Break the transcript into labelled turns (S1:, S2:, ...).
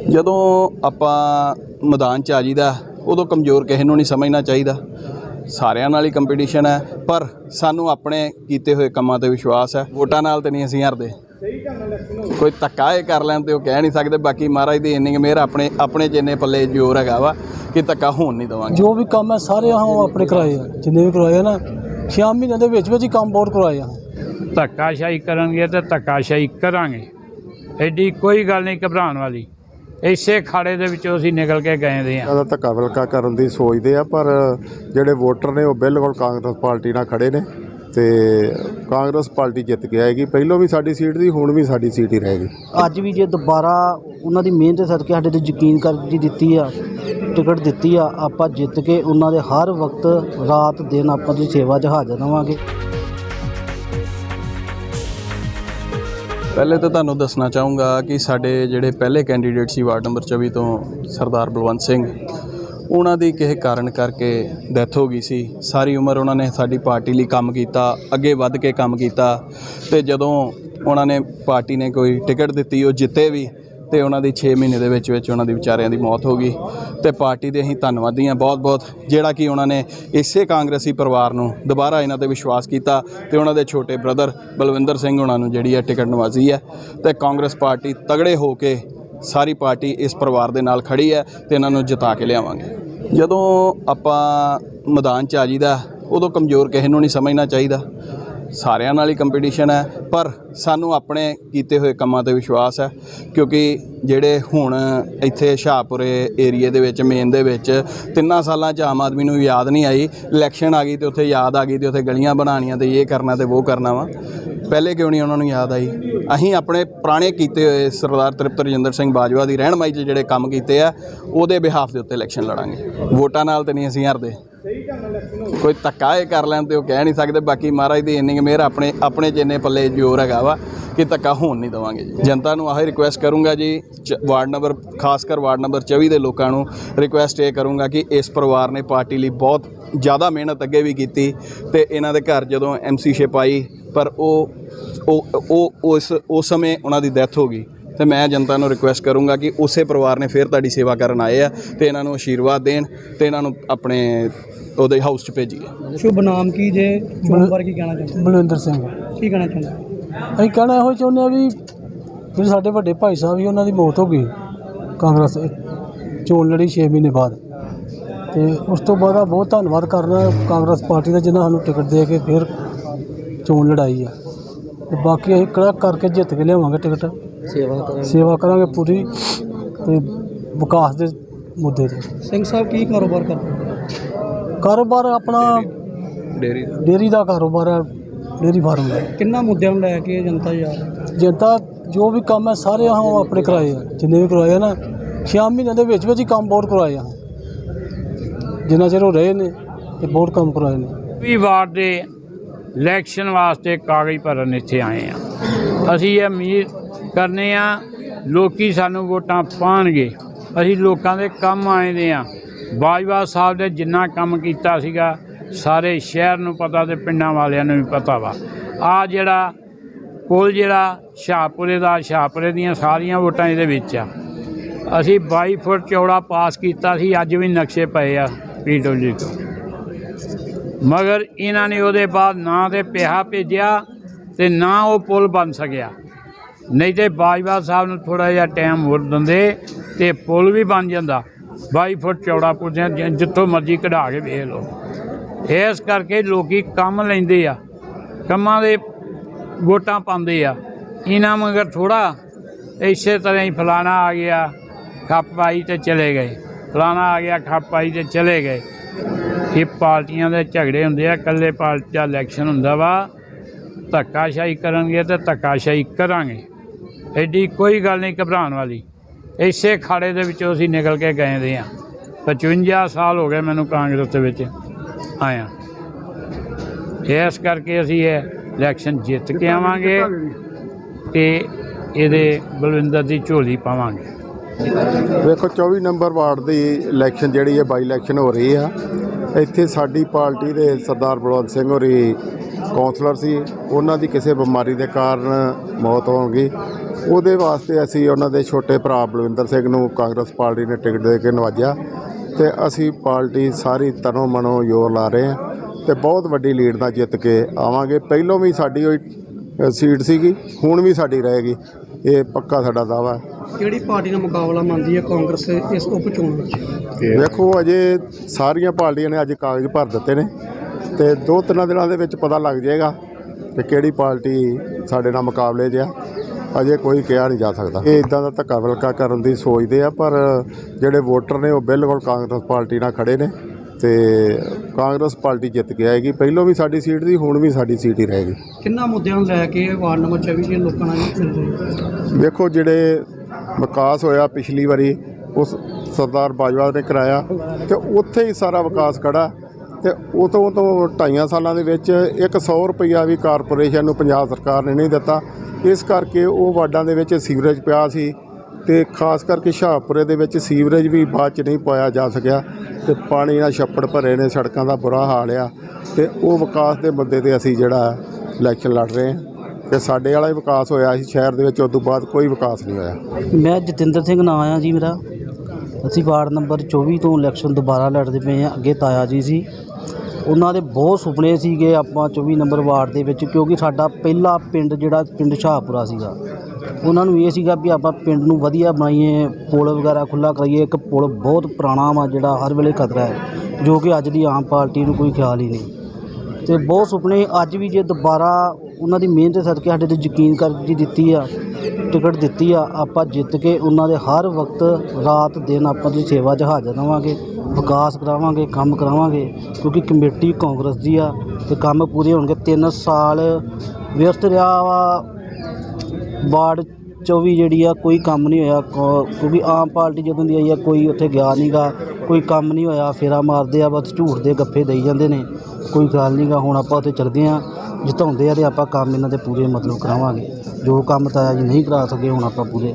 S1: ਜਦੋਂ ਆਪਾਂ ਮੈਦਾਨ 'ਚ ਆ ਜੀਦਾ ਉਦੋਂ ਕਮਜ਼ੋਰ ਕਿਸੇ ਨੂੰ ਨਹੀਂ ਸਮਝਣਾ ਚਾਹੀਦਾ। ਸਾਰਿਆਂ ਨਾਲ ਹੀ ਕੰਪੀਟੀਸ਼ਨ ਹੈ ਪਰ ਸਾਨੂੰ ਆਪਣੇ ਕੀਤੇ ਹੋਏ ਕੰਮਾਂ ਤੇ ਵਿਸ਼ਵਾਸ ਹੈ। ਵੋਟਾਂ ਨਾਲ ਤੇ ਨਹੀਂ ਅਸੀਂ ਹਾਰਦੇ। ਕੋਈ ਧੱਕਾ ਇਹ ਕਰ ਲੈਣ ਤੇ ਉਹ ਕਹਿ ਨਹੀਂ ਸਕਦੇ ਬਾਕੀ ਮਹਾਰਾਜ ਦੀ ਇੰਨੀ ਕੁ ਮਿਹਰ ਆਪਣੇ ਆਪਣੇ ਜਿੰਨੇ ਪੱਲੇ ਜ਼ੋਰ ਹੈਗਾ ਵਾ ਕਿ ਧੱਕਾ ਹੋਣ ਨਹੀਂ ਦੇਵਾਂਗੇ।
S2: ਜੋ ਵੀ ਕੰਮ ਹੈ ਸਾਰੇ ਆਹ ਆਪਣੇ ਕਰਾਏ ਆ। ਜਿੰਨੇ ਵੀ ਕਰਵਾਏ ਆ ਨਾ 6 ਮਹੀਨਿਆਂ ਦੇ ਵਿੱਚ ਵਿੱਚ ਹੀ ਕੰਮ ਬਹੁਤ ਕਰਵਾਏ ਆ।
S3: ਧੱਕਾਸ਼ਾਹੀ ਕਰਨਗੇ ਤੇ ਧੱਕਾਸ਼ਾਹੀ ਕਰਾਂਗੇ। ਐਡੀ ਕੋਈ ਗੱਲ ਨਹੀਂ ਘਬਰਾਉਣ ਵਾਲੀ। ਇਸੇ ਖਾੜੇ ਦੇ ਵਿੱਚੋਂ ਅਸੀਂ ਨਿਕਲ ਕੇ ਗਏ ਦੇ ਹਾਂ।
S4: ਦਾ ਧੱਕਾ ਵਿਲਕਾ ਕਰਨ ਦੀ ਸੋਚਦੇ ਆ ਪਰ ਜਿਹੜੇ ਵੋਟਰ ਨੇ ਉਹ ਬਿਲਕੁਲ ਕਾਂਗਰਸ ਪਾਰਟੀ ਨਾਲ ਖੜੇ ਨੇ ਤੇ ਕਾਂਗਰਸ ਪਾਰਟੀ ਜਿੱਤ ਕੇ ਆਏਗੀ। ਪਹਿਲੋਂ ਵੀ ਸਾਡੀ ਸੀਟ ਸੀ ਹੁਣ ਵੀ ਸਾਡੀ ਸੀਟ ਹੀ ਰਹੇਗੀ
S5: ਅੱਜ ਵੀ ਜੇ ਦੁਬਾਰਾ ਉਹਨਾਂ ਦੀ ਮਿਹਨਤ ਸਦਕੇ ਸਾਡੇ ਤੇ ਯਕੀਨ ਕਰਕੇ ਦਿੱਤੀ ਆ ਟਿਕਟ ਦਿੱਤੀ ਆ ਆਪਾਂ ਜਿੱਤ ਕੇ ਉਹਨਾਂ ਦੇ ਹਰ ਵਕਤ ਰਾਤ ਦਿਨ ਆਪਾਂ ਦੀ ਸੇਵਾ 'ਚ ਹਾਜ਼ਰ ਰਵਾਂਗੇ।
S1: ਪਹਿਲੇ ਤਾਂ ਤੁਹਾਨੂੰ ਦੱਸਣਾ ਚਾਹੂੰਗਾ ਕਿ ਸਾਡੇ ਜਿਹੜੇ ਪਹਿਲੇ ਕੈਂਡੀਡੇਟ ਸੀ ਵਾਰਡ ਨੰਬਰ 24 ਤੋਂ ਸਰਦਾਰ ਬਲਵੰਤ ਸਿੰਘ, ਉਹਨਾਂ ਦੀ ਕਿਸੇ ਕਾਰਨ ਕਰਕੇ ਡੈਥ ਹੋ ਗਈ ਸੀ। ਸਾਰੀ ਉਮਰ ਉਹਨਾਂ ਨੇ ਸਾਡੀ ਪਾਰਟੀ ਲਈ ਕੰਮ ਕੀਤਾ, ਅੱਗੇ ਵੱਧ ਕੇ ਕੰਮ ਕੀਤਾ ਤੇ ਜਦੋਂ ਉਹਨਾਂ ਨੇ ਪਾਰਟੀ ਨੇ ਕੋਈ ਟਿਕਟ ਦਿੱਤੀ, ਉਹ ਜਿੱਤੇ ਵੀ ਤੇ ਉਹਨਾਂ ਦੀ 6 ਮਹੀਨੇ ਦੇ ਵਿੱਚ ਵਿੱਚ ਉਹਨਾਂ ਦੀ ਵਿਚਾਰਿਆਂ ਦੀ ਮੌਤ ਹੋ ਗਈ ਤੇ ਪਾਰਟੀ ਦੇ ਅਸੀਂ ਧੰਨਵਾਦੀ ਹਾਂ ਬਹੁਤ ਬਹੁਤ ਜਿਹੜਾ ਕਿ ਉਹਨਾਂ ਨੇ ਇਸੇ ਕਾਂਗਰਸੀ ਪਰਿਵਾਰ ਨੂੰ ਦੁਬਾਰਾ ਇਹਨਾਂ ਤੇ ਵਿਸ਼ਵਾਸ ਕੀਤਾ ਤੇ ਉਹਨਾਂ ਦੇ ਛੋਟੇ ਬ੍ਰਦਰ ਬਲਵਿੰਦਰ ਸਿੰਘ ਉਹਨਾਂ ਨੂੰ ਜਿਹੜੀ ਹੈ ਟਿਕਟ ਨਵਾਜ਼ੀ ਹੈ ਤੇ ਕਾਂਗਰਸ ਪਾਰਟੀ ਤਗੜੇ ਹੋ ਕੇ ਸਾਰੀ ਪਾਰਟੀ ਇਸ ਪਰਿਵਾਰ ਦੇ ਨਾਲ ਖੜੀ ਹੈ ਤੇ ਇਹਨਾਂ ਨੂੰ ਜਿਤਾ ਕੇ ਲਿਆਵਾਂਗੇ। ਜਦੋਂ ਆਪਾਂ ਮੈਦਾਨ 'ਚ ਆ ਜੀਦਾ ਉਦੋਂ ਕਮਜ਼ੋਰ ਕਿਸੇ ਨੂੰ ਨਹੀਂ ਸਮਝਣਾ ਚਾਹੀਦਾ। ਸਾਰਿਆਂ ਨਾਲ ਹੀ ਕੰਪੀਟੀਸ਼ਨ ਹੈ, ਪਰ ਸਾਨੂੰ ਆਪਣੇ ਕੀਤੇ ਹੋਏ ਕੰਮਾਂ ਤੇ ਵਿਸ਼ਵਾਸ ਹੈ, ਕਿਉਂਕਿ ਜਿਹੜੇ ਹੁਣ ਇੱਥੇ ਸ਼ਾਹਪੁਰੇ ਏਰੀਏ ਦੇ ਵਿੱਚ ਮੇਨ ਦੇ ਵਿੱਚ ਤਿੰਨਾਂ ਸਾਲਾਂ 'ਚ ਆਮ ਆਦਮੀ ਨੂੰ ਯਾਦ ਨਹੀਂ ਆਈ ਇਲੈਕਸ਼ਨ ਆ ਗਈ ਤੇ ਉੱਥੇ ਯਾਦ ਆ ਗਈ ਤੇ ਉੱਥੇ ਗਲੀਆਂ ਬਣਾਉਣੀਆਂ ਤੇ ਇਹ ਕਰਨਾ ਤੇ ਉਹ ਕਰਨਾ ਵਾ। ਪਹਿਲੇ ਕਿਉਂ ਨਹੀਂ ਉਹਨਾਂ ਨੂੰ ਯਾਦ ਆਈ? ਅਸੀਂ ਆਪਣੇ ਪੁਰਾਣੇ ਕੀਤੇ ਹੋਏ ਸਰਦਾਰ ਤ੍ਰਿਪਤ ਰਜਿੰਦਰ ਸਿੰਘ ਬਾਜਵਾ ਦੀ ਰਹਿਨਮਾਈ 'ਚ ਜਿਹੜੇ ਕੰਮ ਕੀਤੇ ਆ, ਉਹਦੇ ਬਿਹਾਫ ਦੇ ਉੱਤੇ ਇਲੈਕਸ਼ਨ ਲੜਾਂਗੇ। ਵੋਟਾਂ ਨਾਲ ਤੇ ਨਹੀਂ ਅਸੀਂ ਹਾਰਦੇ। ਕੋਈ ਧੱਕਾ ਇਹ ਕਰ ਲੈਣ ਤੇ ਉਹ ਕਹਿ ਨਹੀਂ ਸਕਦੇ, ਬਾਕੀ ਮਹਾਰਾਜ ਦੀ ਇੰਨੀ ਕੁ ਮਿਹਰ ਆਪਣੇ ਆਪਣੇ ਜਿੰਨੇ ਪੱਲੇ ਜ਼ੋਰ ਹੈਗਾ ਵਾ ਕਿ ਧੱਕਾ ਹੋਣ ਨਹੀਂ ਦੇਵਾਂਗੇ ਜੀ। ਜਨਤਾ ਨੂੰ ਆਹੀ ਰਿਕੁਐਸਟ ਕਰੂੰਗਾ ਜੀ, ਚ- ਵਾਰਡ ਨੰਬਰ ਖਾਸ ਕਰ ਵਾਰਡ ਨੰਬਰ 24 ਦੇ ਲੋਕਾਂ ਨੂੰ ਰਿਕੁਐਸਟ ਇਹ ਕਰੂੰਗਾ ਕਿ ਇਸ ਪਰਿਵਾਰ ਨੇ ਪਾਰਟੀ ਲਈ ਬਹੁਤ ਜ਼ਿਆਦਾ ਮਿਹਨਤ ਅੱਗੇ ਵੀ ਕੀਤੀ ਤੇ ਇਹਨਾਂ ਦੇ ਘਰ ਜਦੋਂ ਐਮਸੀ ਸ਼ਿਪ ਆਈ ਪਰ ਉਹ ਉਹ ਉਹ ਉਸ ਉਸ ਸਮੇਂ ਉਹਨਾਂ ਦੀ ਡੈਥ ਹੋ ਗਈ। ਤੇ ਮੈਂ ਜਨਤਾ ਨੂੰ ਰਿਕੁਐਸਟ ਕਰੂੰਗਾ ਕਿ ਉਸੇ ਪਰਿਵਾਰ ਨੇ ਫਿਰ ਤੁਹਾਡੀ ਸੇਵਾ ਕਰਨ ਆਏ ਆ ਤੇ ਇਹਨਾਂ ਨੂੰ ਆਸ਼ੀਰਵਾਦ ਦੇਣ ਤੇ ਇਹਨਾਂ ਨੂੰ ਆਪਣੇ ਉਹਦੇ ਹਾਊਸ 'ਚ ਭੇਜੀਏ।
S5: ਸ਼ੁਭ ਨਾਮ ਕੀ ਜੇ? ਬਾਰੇ ਕੀ ਕਹਿਣਾ ਚਾਹੁੰਦੇ?
S2: ਬਲਵਿੰਦਰ ਸਿੰਘ।
S5: ਕੀ ਕਹਿਣਾ ਚਾਹੁੰਦੇ?
S2: ਅਸੀਂ ਕਹਿਣਾ ਇਹੋ ਚਾਹੁੰਦੇ ਆ ਵੀ ਜਿਹੜੇ ਸਾਡੇ ਵੱਡੇ ਭਾਈ ਸਾਹਿਬ ਸੀ ਉਹਨਾਂ ਦੀ ਮੌਤ ਹੋ ਗਈ ਕਾਂਗਰਸ ਚੋਣ ਲੜੀ 6 ਮਹੀਨੇ ਬਾਅਦ। ਤੇ ਉਸ ਤੋਂ ਬਾਅਦ ਬਹੁਤ ਧੰਨਵਾਦ ਕਰਨਾ ਕਾਂਗਰਸ ਪਾਰਟੀ ਦਾ ਜਿਨ੍ਹਾਂ ਸਾਨੂੰ ਟਿਕਟ ਦੇ ਕੇ ਫਿਰ ਚੋਣ ਲੜਾਈ ਆ। ਤੇ ਬਾਕੀ ਅਸੀਂ ਕੜਾ ਕਰਕੇ ਜਿੱਤ ਕੇ ਲਿਆਵਾਂਗੇ ਟਿਕਟ।
S5: ਸੇਵਾ ਕਰਾਂਗੇ।
S2: ਸੇਵਾ ਕਰਾਂਗੇ ਪੂਰੀ ਤੇ ਵਿਕਾਸ ਦੇ ਮੁੱਦੇ ਤੇ।
S5: ਸਿੰਘ ਸਾਹਿਬ ਕੀ ਕਾਰੋਬਾਰ ਕਰਦੇ?
S2: ਕਾਰੋਬਾਰ ਆਪਣਾ
S1: ਡੇਰੀ
S2: ਡੇਅਰੀ ਦਾ ਕਾਰੋਬਾਰ ਹੈ ਡੇਅਰੀ ਫਾਰਮ ਦਾ।
S5: ਕਿੰਨਾ ਮੁੱਦਿਆਂ ਨੂੰ ਲੈ ਕੇ ਜਨਤਾ ਯਾਰ
S2: ਜਨਤਾ ਜੋ ਵੀ ਕੰਮ ਹੈ ਸਾਰੇ ਆਹ ਆਪਣੇ ਕਰਾਏ ਆ। ਜਿੰਨੇ ਵੀ ਕਰਵਾਏ ਆ ਨਾ 6 ਮਹੀਨਿਆਂ ਦੇ ਵਿੱਚ ਵਿੱਚ ਹੀ ਕੰਮ ਬਹੁਤ ਕਰਵਾਏ ਆ। ਜਿੰਨਾ ਚਿਰ ਉਹ ਰਹੇ ਨੇ ਤੇ ਬਹੁਤ ਕੰਮ ਕਰਵਾਏ ਨੇ।
S3: ਵੀ ਵਾਰਡ ਦੇ ਇਲੈਕਸ਼ਨ ਵਾਸਤੇ ਕਾਗਜ਼ ਭਰਨ ਇੱਥੇ ਆਏ ਆ ਅਸੀਂ ਇਹ ਉਮੀਦ ਕਰਨੇ ਆ ਲੋਕੀ ਸਾਨੂੰ ਵੋਟਾਂ ਪਾਣਗੇ। ਅਸੀਂ ਲੋਕਾਂ ਦੇ ਕੰਮ ਆਏ ਦੇ ਆ ਬਾਜਵਾ ਸਾਹਿਬ ਨੇ ਜਿੰਨਾ ਕੰਮ ਕੀਤਾ ਸੀਗਾ, ਸਾਰੇ ਸ਼ਹਿਰ ਨੂੰ ਪਤਾ ਤੇ ਪਿੰਡਾਂ ਵਾਲਿਆਂ ਨੂੰ ਵੀ ਪਤਾ ਵਾ। ਆ ਜਿਹੜਾ ਕੁੱਲ ਜਿਹੜਾ ਸ਼ਾਹਪੁਰੇ ਦਾ, ਸ਼ਾਹਪੁਰੇ ਦੀਆਂ ਸਾਰੀਆਂ ਵੋਟਾਂ ਇਹਦੇ ਵਿੱਚ ਆ। ਅਸੀਂ 22 ਫੁੱਟ ਚੌੜਾ ਪਾਸ ਕੀਤਾ ਸੀ, ਅੱਜ ਵੀ ਨਕਸ਼ੇ ਪਏ ਆ ਪੀਡਬਲਿਊ ਤੋਂ। ਮਗਰ ਇਹਨਾਂ ਨੇ ਉਹਦੇ ਬਾਅਦ ਨਾ ਤੇ ਪਿਆ ਭੇਜਿਆ ਤੇ ਨਾ ਉਹ ਪੁਲ ਬਣ ਸਕਿਆ। ਨਹੀਂ ਤੇ ਬਾਜਵਾ ਸਾਹਿਬ ਨੂੰ ਥੋੜਾ ਜਿਹਾ ਟਾਈਮ ਹੋਰ ਦਿੰਦੇ ਤੇ ਪੁਲ ਵੀ ਬਣ ਜਾਂਦਾ। 22 ਫੁੱਟ ਚੌੜਾ ਪੁੱਜਿਆ ਜਿੱਥੋਂ ਮਰਜ਼ੀ ਕਢਾ ਕੇ ਵੇਖ ਲਓ। ਇਸ ਕਰਕੇ ਲੋਕੀ ਕੰਮ ਲੈਂਦੇ ਆ। ਕੰਮਾਂ ਦੇ ਵੋਟਾਂ ਪਾਉਂਦੇ ਆ। ਇਹਨਾਂ ਮਗਰ ਥੋੜਾ ਇਸੇ ਤਰ੍ਹਾਂ ਹੀ ਫਲਾਣਾ ਆ ਗਿਆ ਖੱਪ ਪਾਈ ਤੇ ਚਲੇ ਗਏ। ਫਲਾਣਾ ਆ ਗਿਆ ਖੱਪ ਪਾਈ ਤੇ ਚਲੇ ਗਏ। ਇਹ ਪਾਰਟੀਆਂ ਦੇ ਝਗੜੇ ਹੁੰਦੇ ਆ, ਇਕੱਲੇ ਪਾਰਟੀ ਦਾ ਇਲੈਕਸ਼ਨ ਹੁੰਦਾ ਵਾ। ਧੱਕਾਸ਼ਾਹੀ ਕਰਨਗੇ ਤੇ ਧੱਕਾਸ਼ਾਹੀ ਕਰਾਂਗੇ। ਐਡੀ ਕੋਈ ਗੱਲ ਨਹੀਂ ਘਬਰਾਉਣ ਵਾਲੀ। ਇਸੇ ਖਾੜੇ ਦੇ ਵਿੱਚੋਂ ਅਸੀਂ ਨਿਕਲ ਕੇ ਗਏ ਦੇ ਆ। 55 ਸਾਲ ਹੋ ਗਏ ਮੈਨੂੰ ਕਾਂਗਰਸ ਦੇ ਵਿੱਚ ਆਇਆ ਇਸ ਕਰਕੇ ਅਸੀਂ ਇਹ ਇਲੈਕਸ਼ਨ ਜਿੱਤ ਕੇ ਆਵਾਂਗੇ ਤੇ ਇਹਦੇ ਬਲਵਿੰਦਰ ਦੀ ਝੋਲੀ ਪਾਵਾਂਗੇ।
S4: ਵੇਖੋ 24 ਨੰਬਰ ਵਾਰਡ ਦੀ ਇਲੈਕਸ਼ਨ ਜਿਹੜੀ ਹੈ ਬਾਈ ਇਲੈਕਸ਼ਨ ਹੋ ਰਹੀ ਆ। ਇੱਥੇ ਸਾਡੀ ਪਾਰਟੀ ਦੇ ਸਰਦਾਰ ਬਲਵੰਤ ਸਿੰਘ ਹੋਰੀ ਕਾਉਂਸਲਰ ਸੀ। ਉਹਨਾਂ ਦੀ ਕਿਸੇ ਬਿਮਾਰੀ ਦੇ ਕਾਰਨ ਮੌਤ ਹੋ ਗਈ। ਉਹਦੇ ਵਾਸਤੇ ਅਸੀਂ ਉਹਨਾਂ ਦੇ ਛੋਟੇ ਭਰਾ ਬਲਵਿੰਦਰ ਸਿੰਘ ਨੂੰ ਕਾਂਗਰਸ ਪਾਰਟੀ ਨੇ ਟਿਕਟ ਦੇ ਕੇ ਨਵਾਜਿਆ ਤੇ ਅਸੀਂ ਪਾਰਟੀ ਸਾਰੀ ਤਨੋ ਮਨੋ ਜ਼ੋਰ ਲਾ ਰਹੇ ਹਾਂ ਤੇ ਬਹੁਤ ਵੱਡੀ ਲੀਡ ਨਾਲ ਜਿੱਤ ਕੇ ਆਵਾਂਗੇ। ਪਹਿਲੋਂ ਵੀ ਸਾਡੀ ਹੋਈ ਸੀਟ ਸੀਗੀ, ਹੁਣ ਵੀ ਸਾਡੀ ਰਹੇਗੀ। ਇਹ ਪੱਕਾ ਸਾਡਾ ਦਾਵਾ ਹੈ।
S6: ਕਿਹੜੀ ਪਾਰਟੀ ਨਾਲ ਮੁਕਾਬਲਾ ਮੰਨਦੀ ਹੈ ਕਾਂਗਰਸ ਇਸ ਉਪ ਚੋਣ ਵਿੱਚ?
S4: ਵੇਖੋ ਅਜੇ ਸਾਰੀਆਂ ਪਾਰਟੀਆਂ ਨੇ ਅੱਜ ਕਾਗਜ਼ ਭਰ ਦਿੱਤੇ ਨੇ ਤੇ ਦੋ ਤਿੰਨ ਦਿਨਾਂ ਦੇ ਵਿੱਚ ਪਤਾ ਲੱਗ ਜਾਏਗਾ ਕਿ ਕਿਹੜੀ ਪਾਰਟੀ ਸਾਡੇ ਨਾਲ ਮੁਕਾਬਲੇ 'ਚ ਆ। ਅਜੇ ਕੋਈ ਕਿਹਾ ਨਹੀਂ ਜਾ ਸਕਦਾ। ਇਹ ਇਦਾਂ ਦਾ ਧੱਕਾ ਵਲਕਾ ਕਰਨ ਦੀ ਸੋਚਦੇ ਆ ਪਰ ਜਿਹੜੇ ਵੋਟਰ ਨੇ ਉਹ ਬਿਲਕੁਲ ਕਾਂਗਰਸ ਪਾਰਟੀ ਨਾਲ ਖੜੇ ਨੇ। ਤੇ ਕਾਂਗਰਸ ਪਾਰਟੀ ਜਿੱਤ ਕੇ ਆਏਗੀ। ਪਹਿਲੋਂ ਵੀ ਸਾਡੀ ਸੀਟ ਸੀ ਹੁਣ ਵੀ ਸਾਡੀ ਸੀਟ ਹੀ ਰਹੇਗੀ
S6: ਕਿੰਨਾ ਮੁੱਦਿਆਂ ਨੂੰ ਲੈ ਕੇ ਵਾਰਡ ਨੰਬਰ 24 ਦੇ ਲੋਕਾਂ ਨਾਲ ਮਿਲ ਰਹੀ
S4: ਵੇਖੋ ਜਿਹੜੇ ਵਿਕਾਸ ਹੋਇਆ ਪਿਛਲੀ ਵਾਰੀ ਉਸ ਸਰਦਾਰ ਬਾਜਵਾ ਨੇ ਕਰਾਇਆ ਤੇ ਉੱਥੇ ਹੀ ਸਾਰਾ ਵਿਕਾਸ ਖੜਾ। ਤੇ ਉਹ ਤੋਂ ਤੋਂ ਢਾਈਆਂ ਸਾਲਾਂ ਦੇ ਵਿੱਚ 100 ਰੁਪਈਆ ਵੀ ਕਾਰਪੋਰੇਸ਼ਨ ਨੂੰ ਪੰਜਾਬ ਸਰਕਾਰ ਨੇ ਨਹੀਂ ਦਿੱਤਾ। ਇਸ ਕਰਕੇ ਉਹ ਵਾਰਡਾਂ ਦੇ ਵਿੱਚ ਸੀਵਰੇਜ ਪਿਆ ਸੀ। ਤੇ ਖਾਸ ਕਰਕੇ ਸ਼ਾਹਪੁਰੇ ਦੇ ਵਿੱਚ ਸੀਵਰੇਜ ਵੀ ਬਾਅਦ ਚ ਨਹੀਂ ਪਾਇਆ ਜਾ ਸਕਿਆ ਤੇ ਪਾਣੀ ਨਾਲ ਛੱਪੜ ਭਰੇ ਨੇ, ਸੜਕਾਂ ਦਾ ਬੁਰਾ ਹਾਲ ਆ ਤੇ ਉਹ ਵਿਕਾਸ ਦੇ ਮੁੱਦੇ ਤੇ ਅਸੀਂ ਜਿਹੜਾ ਇਲੈਕਸ਼ਨ ਲੜ ਰਹੇ ਹਾਂ ਕਿ ਸਾਡੇ ਵਾਲਾ ਹੀ ਵਿਕਾਸ ਹੋਇਆ ਸੀ, ਸ਼ਹਿਰ ਦੇ ਵਿੱਚ ਉਸ ਤੋਂ ਬਾਅਦ ਕੋਈ ਵਿਕਾਸ ਨਹੀਂ ਹੋਇਆ।
S5: ਮੈਂ ਜਤਿੰਦਰ ਸਿੰਘ ਨਾਂ ਆ ਜੀ ਮੇਰਾ। ਅਸੀਂ ਵਾਰਡ ਨੰਬਰ 24 ਤੋਂ ਇਲੈਕਸ਼ਨ ਦੁਬਾਰਾ ਲੜਦੇ ਪਏ ਆ ਅੱਗੇ ਤਾਇਆ ਜੀ ਸੀ। ਉਹਨਾਂ ਦੇ ਬਹੁਤ ਸੁਪਨੇ ਸੀਗੇ ਆਪਾਂ 24 ਨੰਬਰ ਵਾਰਡ ਦੇ ਵਿੱਚ, ਕਿਉਂਕਿ ਸਾਡਾ ਪਹਿਲਾ ਪਿੰਡ ਜਿਹੜਾ ਪਿੰਡ ਸ਼ਾਹਪੁਰਾ ਸੀਗਾ। ਉਹਨਾਂ ਨੂੰ ਇਹ ਸੀਗਾ ਵੀ ਆਪਾਂ ਪਿੰਡ ਨੂੰ ਵਧੀਆ ਬਣਾਈਏ, ਪੁਲ ਵਗੈਰਾ ਖੁੱਲਾ ਕਰਾਈਏ। ਇੱਕ ਪੁਲ ਬਹੁਤ ਪੁਰਾਣਾ ਵਾ ਜਿਹੜਾ ਹਰ ਵੇਲੇ ਖਤਰਾ ਹੈ, ਜੋ ਕਿ ਅੱਜ ਦੀ ਆਮ ਪਾਰਟੀ ਨੂੰ ਕੋਈ ਖਿਆਲ ਹੀ ਨਹੀਂ। ਤੇ ਬਹੁਤ ਸੁਪਨੇ, ਅੱਜ ਵੀ ਜੇ ਦੁਬਾਰਾ ਉਹਨਾਂ ਦੀ ਮਿਹਨਤ ਸਦਕੇ ਸਾਡੇ ਤੇ ਯਕੀਨ ਕਰਕੇ ਦਿੱਤੀ ਆ, ਟਿਕਟ ਦਿੱਤੀ ਆ, ਆਪਾਂ ਜਿੱਤ ਕੇ ਉਹਨਾਂ ਦੇ ਹਰ ਵਕਤ, ਰਾਤ, ਦਿਨ ਆਪਾਂ ਦੀ ਸੇਵਾ 'ਚ ਹਾਜ਼ਰ ਰਵਾਂਗੇ, ਵਿਕਾਸ ਕਰਾਵਾਂਗੇ, ਕੰਮ ਕਰਾਵਾਂਗੇ, ਕਿਉਂਕਿ ਕਮੇਟੀ ਕਾਂਗਰਸ ਦੀ ਆ ਤੇ ਕੰਮ ਪੂਰੇ ਹੋਣਗੇ। 3 ਸਾਲ ਵਿਅਸਤ ਰਿਹਾ ਵਾ ਵਾਰਡ 24 ਜਿਹੜੀ ਆ, ਕੋਈ ਕੰਮ ਨਹੀਂ ਹੋਇਆ, ਕੋ- ਕਿਉਂਕਿ ਆਮ ਪਾਰਟੀ ਜਦੋਂ ਦੀ ਆਈ ਆ, ਕੋਈ ਉੱਥੇ ਗਿਆ ਨਹੀਂਗਾ ਕੋਈ ਕੰਮ ਨਹੀਂ ਹੋਇਆ, ਫੇਰਾ ਮਾਰਦੇ ਆ, ਬਸ ਝੂਠ ਦੇ ਗੱਫੇ ਦੇਈ ਜਾਂਦੇ ਨੇ, ਕੋਈ ਗੱਲ ਨਹੀਂਗਾ ਹੁਣ ਆਪਾਂ ਉੱਥੇ ਚੱਲਦੇ ਆ, ਜਿਤਾਉਂਦੇ ਆ ਤੇ ਆਪਾਂ ਕੰਮ ਇਹਨਾਂ ਦੇ ਪੂਰੇ ਮਤਲਬ ਕਰਾਵਾਂਗੇ, ਜੋ ਕੰਮ ਤਾਇਆ ਜੀ ਨਹੀਂ ਕਰਾ ਸਕੇ, ਹੁਣ ਆਪਾਂ ਪੂਰੇ